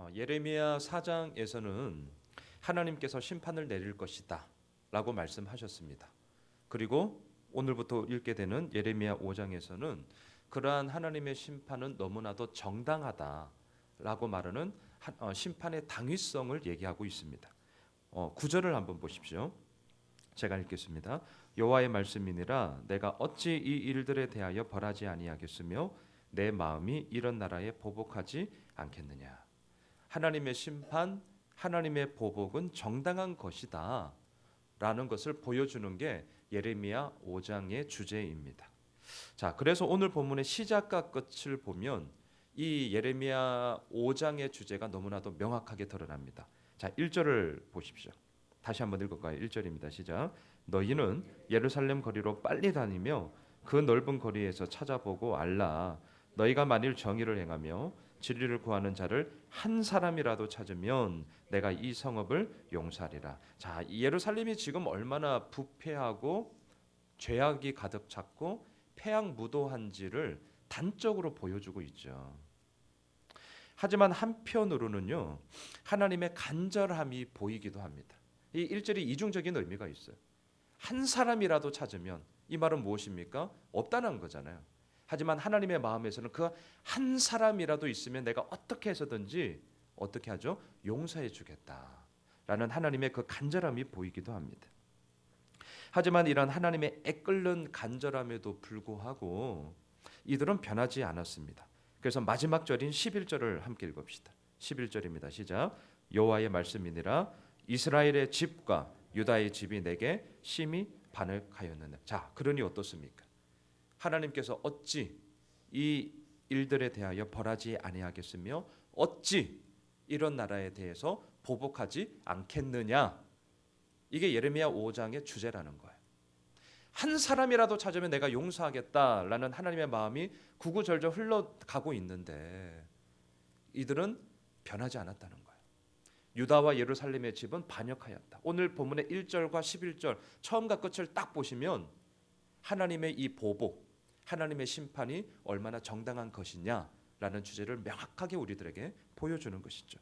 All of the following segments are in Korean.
어, 예레미야 4장에서는 하나님께서 심판을 내릴 것이다라고 말씀하셨습니다. 그리고 오늘부터 읽게 되는 예레미야 5장에서는 그러한 하나님의 심판은 너무나도 정당하다라고 말하는 하- 어, 심판의 당위성을 얘기하고 있습니다. 어, 구절을 한번 보십시오. 제가 읽겠습니다. 여호와의 말씀이니라 내가 어찌 이 일들에 대하여 벌하지 아니하겠으며 내 마음이 이런 나라에 보복하지 않겠느냐. 하나님의 심판, 하나님의 보복은 정당한 것이다. 라는 것을 보여주는 게 예레미야 5장의 주제입니다. 자, 그래서 오늘 본문의 시작과 끝을 보면 이 예레미야 5장의 주제가 너무나도 명확하게 드러납니다. 자, 1절을 보십시오. 다시 한번 읽을까요? 1절입니다. 시작. 너희는 예루살렘 거리로 빨리 다니며 그 넓은 거리에서 찾아보고 알라. 너희가 만일 정의를 행하며 진리를 구하는 자를 한 사람이라도 찾으면 내가 이 성읍을 용서하리라. 자, 이 예루살렘이 지금 얼마나 부패하고 죄악이 가득 찼고 폐악무도한지를 단적으로 보여주고 있죠. 하지만 한편으로는요. 하나님의 간절함이 보이기도 합니다. 이 1절이 이중적인 의미가 있어요. 한 사람이라도 찾으면 이 말은 무엇입니까? 없다는 거잖아요. 하지만 하나님의 마음에서는 그 한 사람이라도 있으면 내가 어떻게 해서든지 어떻게 하죠? 용서해 주겠다라는 하나님의 그 간절함이 보이기도 합니다. 하지만 이런 하나님의 애끓는 간절함에도 불구하고 이들은 변하지 않았습니다. 그래서 마지막 절인 11절을 함께 읽읍시다. 11절입니다. 시작. 여호와의 말씀이니라 이스라엘의 집과 유다의 집이 내게 심히 반응하였느냐. 자, 그러니 어떻습니까? 하나님께서 어찌 이 일들에 대하여 벌하지 아니하겠으며 어찌 이런 나라에 대해서 보복하지 않겠느냐? 이게 예레미야 5장의 주제라는 거예요. 한 사람이라도 찾으면 내가 용서하겠다라는 하나님의 마음이 구구절절 흘러가고 있는데 이들은 변하지 않았다는 거예요. 유다와 예루살렘의 집은 반역하였다. 오늘 본문의 1절과 11절 처음과 끝을 딱 보시면 하나님의 이 보복, 하나님의 심판이 얼마나 정당한 것이냐라는 주제를 명확하게 우리들에게 보여주는 것이죠.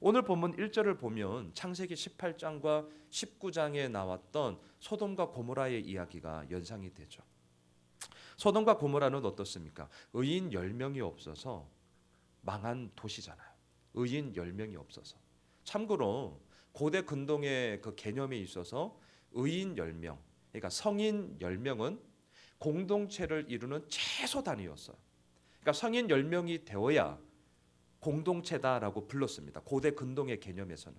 오늘 본문 1절을 보면 창세기 18장과 19장에 나왔던 소돔과 고모라의 이야기가 연상이 되죠. 소돔과 고모라는 어떻습니까? 의인 10명이 없어서 망한 도시잖아요. 의인 10명이 없어서. 참고로 고대 근동의 그 개념에 있어서 의인 10명, 그러니까 성인 10명은 공동체를 이루는 최소 단위였어요. 그러니까 성인 10명이 되어야 공동체다라고 불렀습니다. 고대 근동의 개념에서는.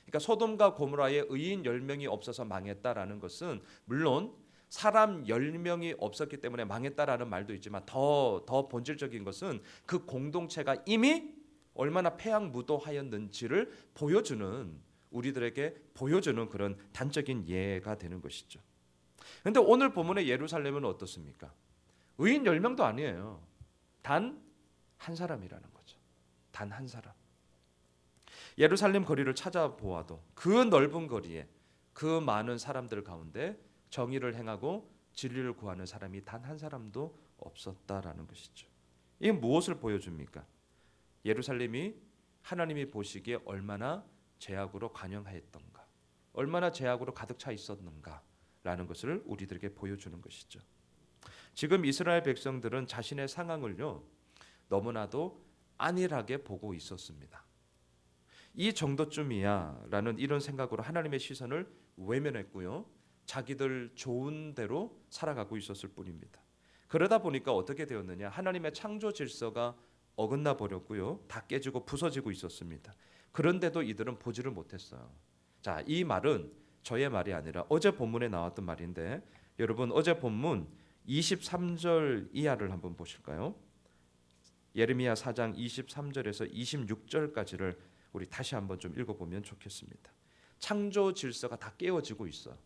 그러니까 소돔과 고모라에 의인 10명이 없어서 망했다라는 것은 물론 사람 10명이 없었기 때문에 망했다라는 말도 있지만 더 더 본질적인 것은 그 공동체가 이미 얼마나 폐악무도하였는지를 보여주는 우리들에게 보여주는 그런 단적인 예가 되는 것이죠. 근데 오늘 본문의 예루살렘은 어떻습니까? 의인 10명도 아니에요. 단 한 사람이라는 거죠. 단 한 사람. 예루살렘 거리를 찾아보아도 그 넓은 거리에 그 많은 사람들 가운데 정의를 행하고 진리를 구하는 사람이 단 한 사람도 없었다라는 것이죠. 이게 무엇을 보여줍니까? 예루살렘이 하나님이 보시기에 얼마나 죄악으로 관영하였던가, 얼마나 죄악으로 가득 차 있었는가 라는 것을 우리들에게 보여주는 것이죠. 지금 이스라엘 백성들은 자신의 상황을요 너무나도 안일하게 보고 있었습니다. 이 정도쯤이야라는 이런 생각으로 하나님의 시선을 외면했고요. 자기들 좋은 대로 살아가고 있었을 뿐입니다. 그러다 보니까 어떻게 되었느냐? 하나님의 창조 질서가 어긋나 버렸고요. 다 깨지고 부서지고 있었습니다. 그런데도 이들은 보지를 못했어요. 자, 이 말은 저의 말이 아니라 어제 본문에 나왔던 말인데 여러분 어제 본문 23절 이하를 한번 보실까요? 예레미야 4장 23절에서 26절까지를 우리 다시 한번 좀 읽어보면 좋겠습니다. 창조 질서가 다 깨어지고 있어.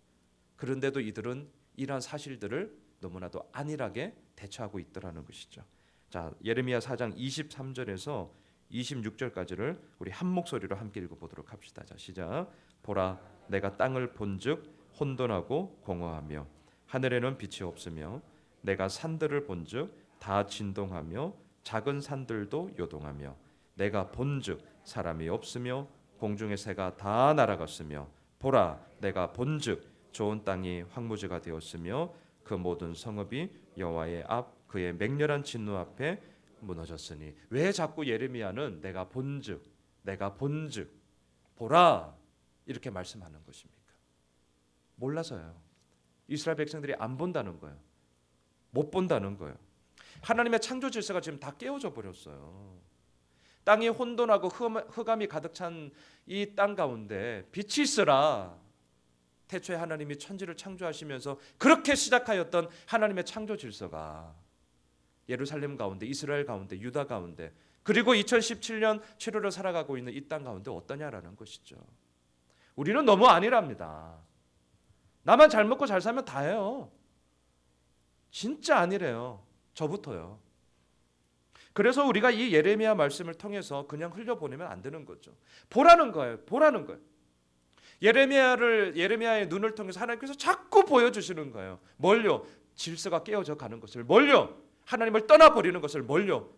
그런데도 이들은 이러한 사실들을 너무나도 안일하게 대처하고 있더라는 것이죠. 자, 예레미야 4장 23절에서 26절까지를 우리 한 목소리로 함께 읽어보도록 합시다. 자, 시작. 보라, 내가 땅을 본즉 혼돈하고 공허하며 하늘에는 빛이 없으며 내가 산들을 본즉 다 진동하며 작은 산들도 요동하며 내가 본즉 사람이 없으며 공중의 새가 다 날아갔으며 보라 내가 본즉 좋은 땅이 황무지가 되었으며 그 모든 성읍이 여호와의 앞 그의 맹렬한 진노 앞에 무너졌으니 왜 자꾸 예레미야는 내가 본즉 내가 본즉 보라 이렇게 말씀하는 것입니까? 몰라서요. 이스라엘 백성들이 안 본다는 거예요. 못 본다는 거예요. 하나님의 창조 질서가 지금 다 깨어져 버렸어요. 땅이 혼돈하고 흑암이 가득 찬 이 땅 가운데 빛이 있으라. 태초에 하나님이 천지를 창조하시면서 그렇게 시작하였던 하나님의 창조 질서가 예루살렘 가운데, 이스라엘 가운데, 유다 가운데, 그리고 2017년 7월을 살아가고 있는 이 땅 가운데 어떠냐라는 것이죠. 우리는 너무 아니랍니다. 나만 잘 먹고 잘 살면 다예요. 진짜 아니래요. 저부터요. 그래서 우리가 이 예레미야 말씀을 통해서 그냥 흘려보내면 안 되는 거죠. 보라는 거예요. 보라는 거예요. 예레미야를 예레미야의 눈을 통해서 하나님께서 자꾸 보여주시는 거예요. 뭘요? 질서가 깨어져 가는 것을 뭘요? 하나님을 떠나 버리는 것을 뭘요?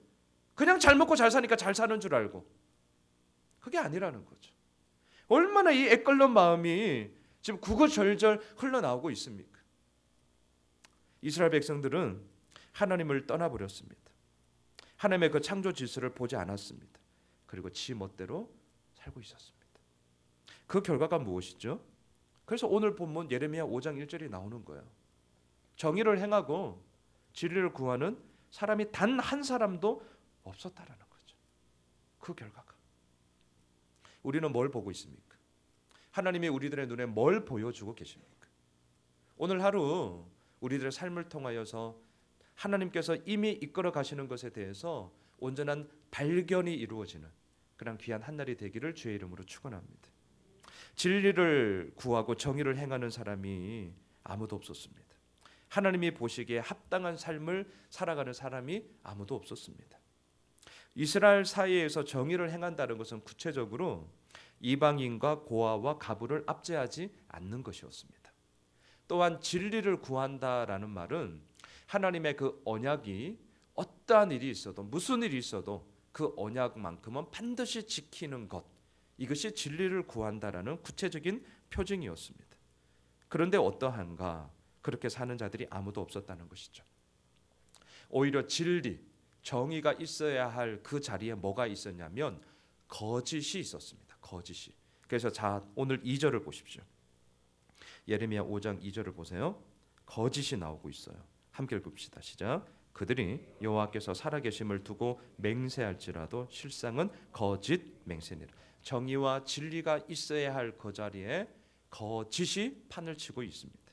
그냥 잘 먹고 잘 사니까 잘 사는 줄 알고 그게 아니라는 거죠. 얼마나 이 애걸런 마음이 지금 구구절절 흘러나오고 있습니까? 이스라엘 백성들은 하나님을 떠나버렸습니다. 하나님의 그 창조 질서를 보지 않았습니다. 그리고 지 멋대로 살고 있었습니다. 그 결과가 무엇이죠? 그래서 오늘 본문 예레미야 5장 1절이 나오는 거예요. 정의를 행하고 진리를 구하는 사람이 단 한 사람도 없었다라는 거죠. 그 결과가. 우리는 뭘 보고 있습니까? 하나님이 우리들의 눈에 뭘 보여주고 계십니까? 오늘 하루 우리들의 삶을 통하여서 하나님께서 이미 이끌어 가시는 것에 대해서 온전한 발견이 이루어지는 그런 귀한 한 날이 되기를 주의 이름으로 축원합니다. 진리를 구하고 정의를 행하는 사람이 아무도 없었습니다. 하나님이 보시기에 합당한 삶을 살아가는 사람이 아무도 없었습니다. 이스라엘 사이에서 정의를 행한다는 것은 구체적으로 이방인과 고아와 가부를 압제하지 않는 것이었습니다. 또한 진리를 구한다라는 말은 하나님의 그 언약이 어떠한 일이 있어도 무슨 일이 있어도 그 언약만큼은 반드시 지키는 것 이것이 진리를 구한다라는 구체적인 표징이었습니다. 그런데 어떠한가 그렇게 사는 자들이 아무도 없었다는 것이죠. 오히려 진리, 정의가 있어야 할 그 자리에 뭐가 있었냐면 거짓이 있었습니다. 거짓이. 그래서 자 오늘 2절을 보십시오. 예레미야 5장 2절을 보세요. 거짓이 나오고 있어요. 함께 읽읍시다. 시작. 그들이 여호와께서 살아계심을 두고 맹세할지라도 실상은 거짓 맹세니라. 정의와 진리가 있어야 할 그 자리에 거짓이 판을 치고 있습니다.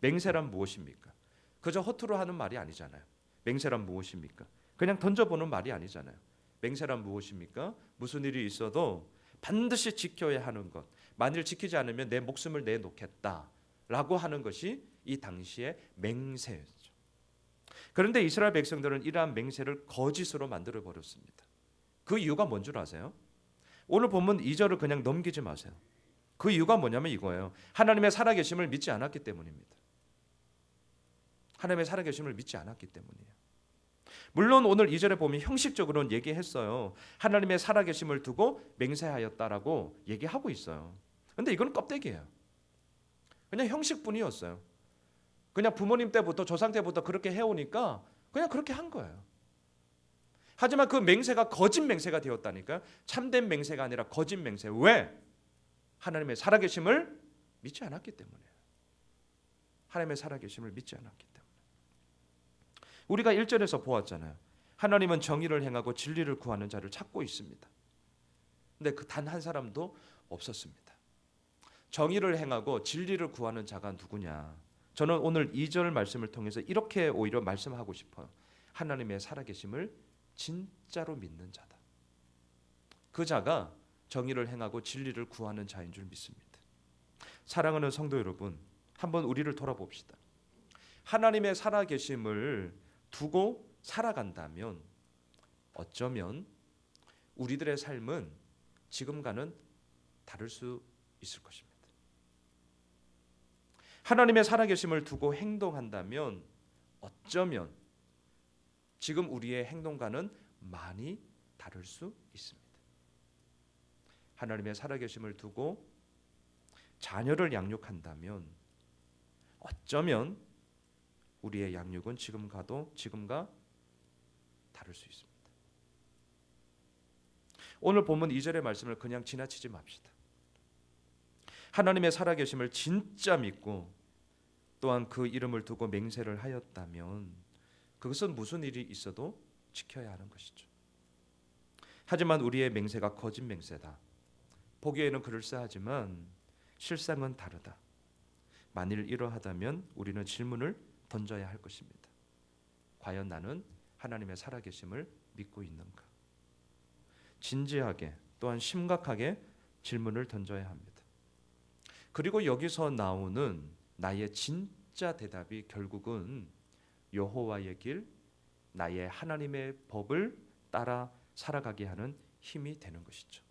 맹세란 무엇입니까? 그저 허투루 하는 말이 아니잖아요. 맹세란 무엇입니까? 그냥 던져보는 말이 아니잖아요. 맹세란 무엇입니까? 무슨 일이 있어도 반드시 지켜야 하는 것. 만일 지키지 않으면 내 목숨을 내놓겠다라고 하는 것이 이 당시의 맹세였죠. 그런데 이스라엘 백성들은 이러한 맹세를 거짓으로 만들어 버렸습니다. 그 이유가 뭔 줄 아세요? 오늘 본문 2절을 그냥 넘기지 마세요. 그 이유가 뭐냐면 이거예요. 하나님의 살아계심을 믿지 않았기 때문입니다. 하나님의 살아계심을 믿지 않았기 때문이에요. 물론 오늘 2절에 보면 형식적으로는 얘기했어요. 하나님의 살아계심을 두고 맹세하였다라고 얘기하고 있어요. 근데 이건 껍데기예요. 그냥 형식뿐이었어요. 그냥 부모님 때부터 조상 때부터 그렇게 해오니까 그냥 그렇게 한 거예요. 하지만 그 맹세가 거짓 맹세가 되었다니까 참된 맹세가 아니라 거짓 맹세. 왜? 하나님의 살아계심을 믿지 않았기 때문이에요. 하나님의 살아계심을 믿지 않았기 때문에. 우리가 1절에서 보았잖아요. 하나님은 정의를 행하고 진리를 구하는 자를 찾고 있습니다. 근데 그 단 한 사람도 없었습니다. 정의를 행하고 진리를 구하는 자가 누구냐? 저는 오늘 2절 말씀을 통해서 이렇게 오히려 말씀하고 싶어요. 하나님의 살아계심을 진짜로 믿는 자다. 그 자가 정의를 행하고 진리를 구하는 자인 줄 믿습니다. 사랑하는 성도 여러분, 한번 우리를 돌아봅시다. 하나님의 살아계심을 두고 살아간다면 어쩌면 우리들의 삶은 지금과는 다를 수 있을 것입니다. 하나님의 살아계심을 두고 행동한다면 어쩌면 지금 우리의 행동과는 많이 다를 수 있습니다. 하나님의 살아계심을 두고 자녀를 양육한다면 어쩌면 우리의 양육은 지금과도 지금과 다를 수 있습니다. 오늘 본문 2절의 말씀을 그냥 지나치지 맙시다. 하나님의 살아계심을 진짜 믿고 또한 그 이름을 두고 맹세를 하였다면 그것은 무슨 일이 있어도 지켜야 하는 것이죠. 하지만 우리의 맹세가 거짓 맹세다. 보기에는 그럴싸하지만 실상은 다르다. 만일 이러하다면 우리는 질문을 던져야 할 것입니다. 과연 나는 하나님의 살아계심을 믿고 있는가? 진지하게 또한 심각하게 질문을 던져야 합니다. 그리고 여기서 나오는 나의 진짜 대답이 결국은 여호와의 길, 나의 하나님의 법을 따라 살아가게 하는 힘이 되는 것이죠.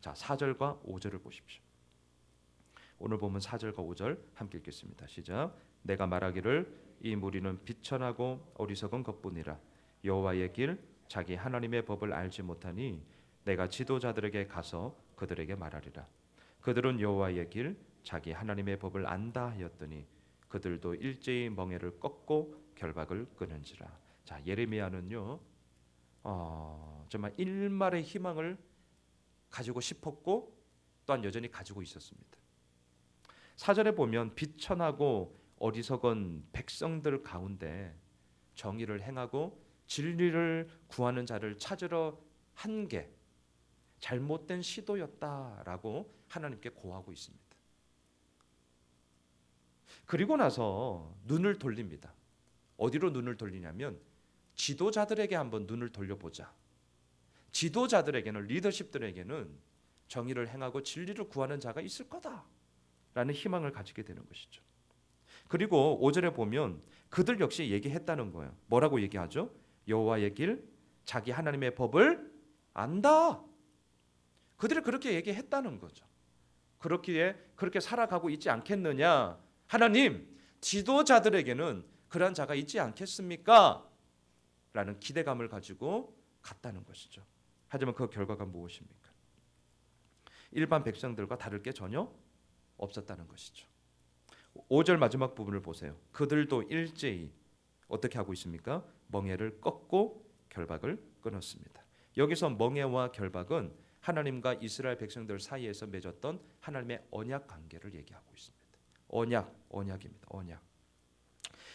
자, 4절과 5절을 보십시오. 오늘 보면 4절과 5절 함께 읽겠습니다. 시작. 내가 말하기를 이 무리는 비천하고 어리석은 것뿐이라 여호와의 길 자기 하나님의 법을 알지 못하니 내가 지도자들에게 가서 그들에게 말하리라. 그들은 여호와의 길 자기 하나님의 법을 안다 하였더니 그들도 일제히 멍에를 꺾고 결박을 끊은지라. 자 예레미야는요, 어, 정말 일말의 희망을 가지고 싶었고 또한 여전히 가지고 있었습니다. 사절에 보면 비천하고 어리석은 백성들 가운데 정의를 행하고 진리를 구하는 자를 찾으러 한 게 잘못된 시도였다라고 하나님께 고하고 있습니다. 그리고 나서 눈을 돌립니다. 어디로 눈을 돌리냐면 지도자들에게 한번 눈을 돌려보자. 지도자들에게는 리더십들에게는 정의를 행하고 진리를 구하는 자가 있을 거다라는 희망을 가지게 되는 것이죠. 그리고 5절에 보면 그들 역시 얘기했다는 거예요. 뭐라고 얘기하죠? 여호와의 길, 자기 하나님의 법을 안다. 그들이 그렇게 얘기했다는 거죠. 그렇기에 그렇게 살아가고 있지 않겠느냐? 하나님, 지도자들에게는 그러한 자가 있지 않겠습니까? 라는 기대감을 가지고 갔다는 것이죠. 하지만 그 결과가 무엇입니까? 일반 백성들과 다를 게 전혀 없었다는 것이죠. 5절 마지막 부분을 보세요. 그들도 일제히 어떻게 하고 있습니까? 멍에를 꺾고 결박을 끊었습니다. 여기서 멍에와 결박은 하나님과 이스라엘 백성들 사이에서 맺었던 하나님의 언약 관계를 얘기하고 있습니다. 언약, 언약입니다. 언약.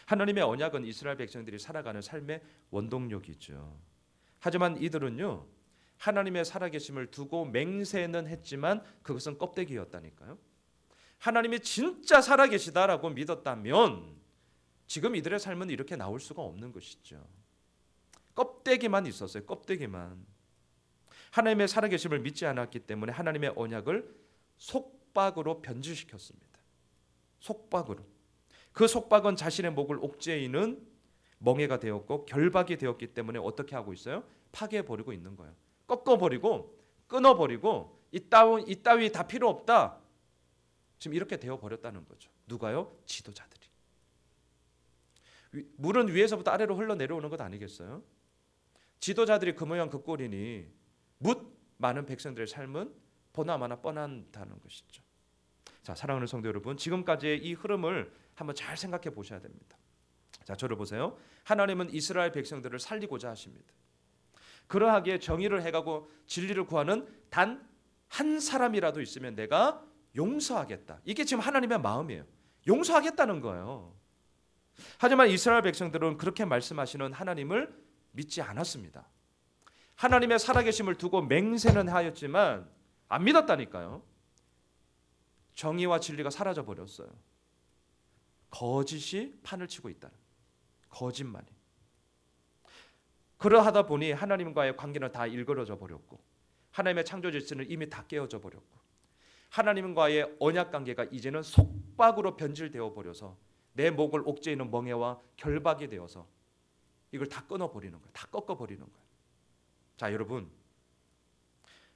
하나님의 언약은 이스라엘 백성들이 살아가는 삶의 원동력이죠. 하지만 이들은요. 하나님의 살아계심을 두고 맹세는 했지만 그것은 껍데기였다니까요. 하나님이 진짜 살아계시다라고 믿었다면 지금 이들의 삶은 이렇게 나올 수가 없는 것이죠. 껍데기만 있었어요. 껍데기만. 하나님의 살아계심을 믿지 않았기 때문에 하나님의 언약을 속박으로 변질시켰습니다. 속박으로. 그 속박은 자신의 목을 옥죄이는 멍해가 되었고 결박이 되었기 때문에 어떻게 하고 있어요? 파괴해 버리고 있는 거예요. 꺾어 버리고 끊어 버리고 이 따위 이따위 다 필요 없다. 지금 이렇게 되어 버렸다는 거죠. 누가요? 지도자들이. 물은 위에서부터 아래로 흘러 내려오는 것 아니겠어요? 지도자들이 그 모양 그 꼴이니 묻 많은 백성들의 삶은 보나마나 뻔한다는 것이죠. 자, 사랑하는 성도 여러분, 지금까지의 이 흐름을 한번 잘 생각해 보셔야 됩니다. 자, 저를 보세요. 하나님은 이스라엘 백성들을 살리고자 하십니다. 그러하기에 정의를 해가고 진리를 구하는 단 한 사람이라도 있으면 내가 용서하겠다. 이게 지금 하나님의 마음이에요. 용서하겠다는 거예요. 하지만 이스라엘 백성들은 그렇게 말씀하시는 하나님을 믿지 않았습니다. 하나님의 살아계심을 두고 맹세는 하였지만 안 믿었다니까요. 정의와 진리가 사라져 버렸어요. 거짓이 판을 치고 있다는 거짓말이. 그러하다 보니 하나님과의 관계는 다 일그러져 버렸고 하나님의 창조 질서는 이미 다 깨어져 버렸고 하나님과의 언약 관계가 이제는 속박으로 변질되어 버려서 내 목을 옥죄이는 멍해와 결박이 되어서 이걸 다 끊어 버리는 거예요. 다 꺾어 버리는 거예요. 자, 여러분.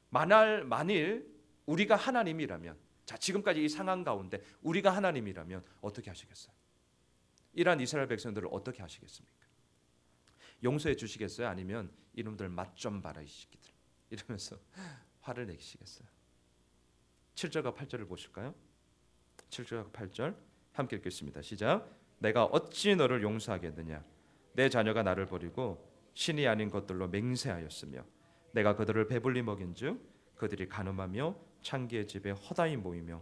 만일 만일 우리가 하나님이라면 자, 지금까지 이 상황 가운데 우리가 하나님이라면 어떻게 하시겠어요? 이러한 이스라엘 백성들을 어떻게 하시겠습니까? 용서해 주시겠어요? 아니면 이놈들 맛 좀 봐라 이 새끼들. 이러면서 화를 내시겠어요. 7절과 8절을 보실까요? 7절과 8절 함께 읽겠습니다. 시작. 내가 어찌 너를 용서하겠느냐? 내 자녀가 나를 버리고 신이 아닌 것들로 맹세하였으며 내가 그들을 배불리 먹인즉 그들이 가늠하며 창기의 집에 허다히 모이며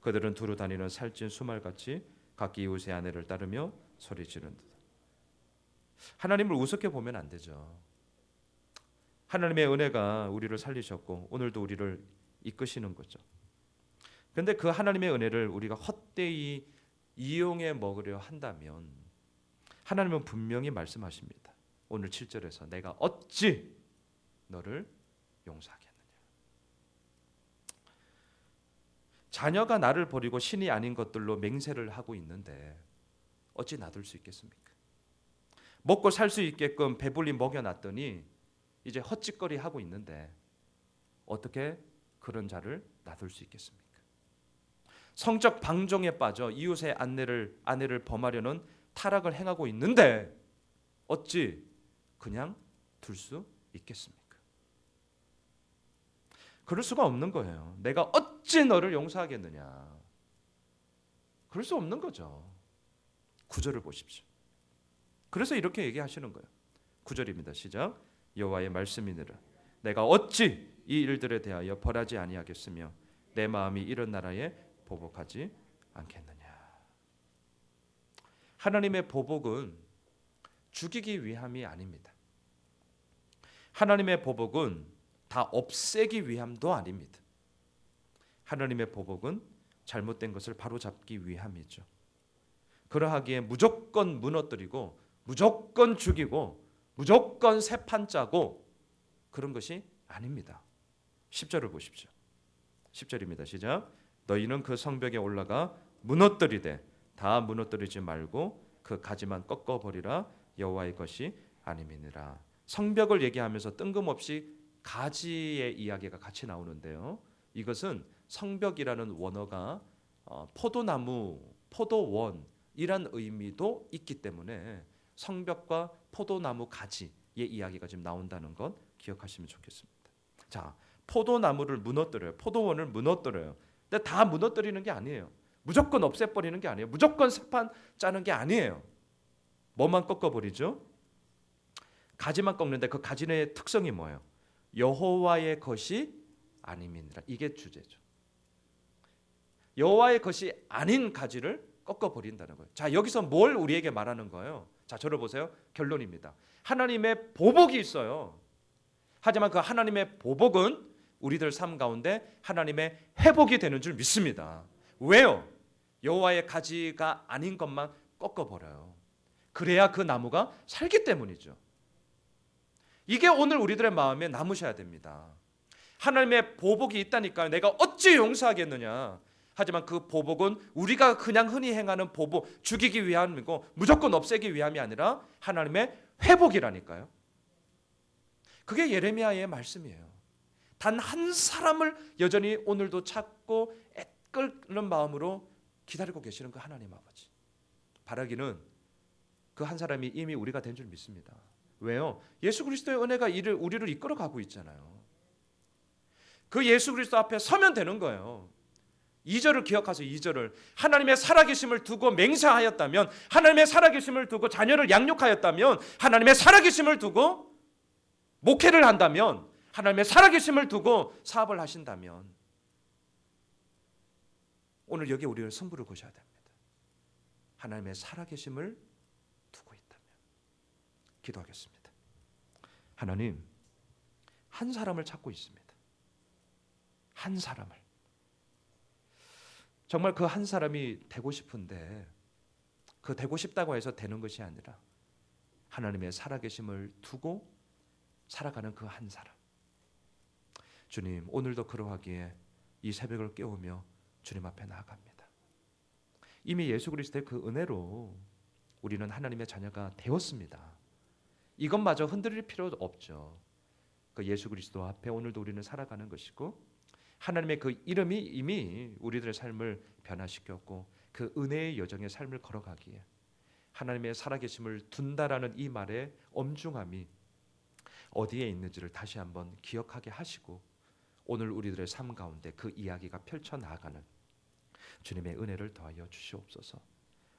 그들은 두루 다니는 살찐 수말같이 각기 이웃의 아내를 따르며 소리 지른다. 하나님을 우습게 보면 안 되죠. 하나님의 은혜가 우리를 살리셨고 오늘도 우리를 이끄시는 거죠. 근데 그 하나님의 은혜를 우리가 헛되이 이용해 먹으려 한다면 하나님은 분명히 말씀하십니다. 오늘 7절에서 내가 어찌 너를 용서하겠느냐. 자녀가 나를 버리고 신이 아닌 것들로 맹세를 하고 있는데 어찌 놔둘 수 있겠습니까? 먹고 살 수 있게끔 배불리 먹여놨더니 이제 헛짓거리 하고 있는데 어떻게 그런 자를 놔둘 수 있겠습니까? 성적 방종에 빠져 이웃의 아내를 아내를 범하려는 타락을 행하고 있는데 어찌 그냥 둘 수 있겠습니까? 그럴 수가 없는 거예요. 내가 어찌 너를 용서하겠느냐? 그럴 수 없는 거죠. 구절을 보십시오. 그래서 이렇게 얘기하시는 거예요. 구절입니다. 시작. 여호와의 말씀이니라. 내가 어찌 이 일들에 대하여 벌하지 아니하겠으며 내 마음이 이런 나라에 보복하지 않겠느냐. 하나님의 보복은 죽이기 위함이 아닙니다. 하나님의 보복은 다 없애기 위함도 아닙니다. 하나님의 보복은 잘못된 것을 바로잡기 위함이죠. 그러하기에 무조건 무너뜨리고 무조건 죽이고 무조건 새판 짜고 그런 것이 아닙니다. 10절을 보십시오. 10절입니다. 시작. 너희는 그 성벽에 올라가 무너뜨리되 다 무너뜨리지 말고 그 가지만 꺾어 버리라 여호와의 것이 아님이니라. 성벽을 얘기하면서 뜬금없이 가지의 이야기가 같이 나오는데요. 이것은 성벽이라는 원어가 어, 포도나무, 포도원이란 의미도 있기 때문에 성벽과 포도나무 가지의 이야기가 지금 나온다는 것 기억하시면 좋겠습니다. 자, 포도나무를 무너뜨려요. 포도원을 무너뜨려요. 근데 다 무너뜨리는 게 아니에요. 무조건 없애버리는 게 아니에요. 무조건 세판 짜는 게 아니에요. 뭐만 꺾어버리죠? 가지만 꺾는데 그 가지의 특성이 뭐예요? 여호와의 것이 아님이니라. 이게 주제죠. 여호와의 것이 아닌 가지를 꺾어 버린다는 거예요. 자, 여기서 뭘 우리에게 말하는 거예요? 자, 저를 보세요. 결론입니다. 하나님의 보복이 있어요. 하지만 그 하나님의 보복은 우리들 삶 가운데 하나님의 회복이 되는 줄 믿습니다. 왜요? 여호와의 가지가 아닌 것만 꺾어 버려요. 그래야 그 나무가 살기 때문이죠. 이게 오늘 우리들의 마음에 남으셔야 됩니다. 하나님의 보복이 있다니까요. 내가 어찌 용서하겠느냐? 하지만 그 보복은 우리가 그냥 흔히 행하는 보복, 죽이기 위함이고 무조건 없애기 위함이 아니라 하나님의 회복이라니까요. 그게 예레미야의 말씀이에요. 단 한 사람을 여전히 오늘도 찾고 애끓는 마음으로 기다리고 계시는 그 하나님 아버지. 바라기는 그 한 사람이 이미 우리가 된 줄 믿습니다. 왜요? 예수 그리스도의 은혜가 이를 우리를 이끌어 가고 있잖아요. 그 예수 그리스도 앞에 서면 되는 거예요. 2절을 기억하세요. 2절을 하나님의 살아계심을 두고 맹세하였다면 하나님의 살아계심을 두고 자녀를 양육하였다면 하나님의 살아계심을 두고 목회를 한다면 하나님의 살아계심을 두고 사업을 하신다면 오늘 여기 우리를 승부를 거셔야 됩니다. 하나님의 살아계심을 두고 있다면 기도하겠습니다. 하나님 한 사람을 찾고 있습니다. 한 사람을 정말 그 한 사람이 되고 싶은데 그 되고 싶다고 해서 되는 것이 아니라 하나님의 살아계심을 두고 살아가는 그 한 사람. 주님, 오늘도 그러하기에 이 새벽을 깨우며 주님 앞에 나아갑니다. 이미 예수 그리스도의 그 은혜로 우리는 하나님의 자녀가 되었습니다. 이것마저 흔들릴 필요 없죠. 그 예수 그리스도 앞에 오늘도 우리는 살아가는 것이고 하나님의 그 이름이 이미 우리들의 삶을 변화시켰고 그 은혜의 여정의 삶을 걸어가기에 하나님의 살아계심을 둔다라는 이 말의 엄중함이 어디에 있는지를 다시 한번 기억하게 하시고 오늘 우리들의 삶 가운데 그 이야기가 펼쳐 나가는 주님의 은혜를 더하여 주시옵소서.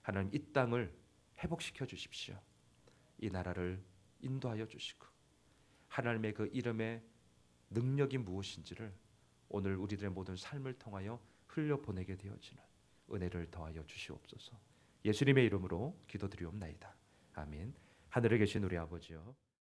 하나님 이 땅을 회복시켜 주십시오. 이 나라를 인도하여 주시고 하나님의 그 이름의 능력이 무엇인지를 오늘 우리들의 모든 삶을 통하여 흘려 보내게 되어지는 은혜를 더하여 주시옵소서. 예수님의 이름으로 기도드리옵나이다. 아멘. 하늘에 계신 우리 아버지여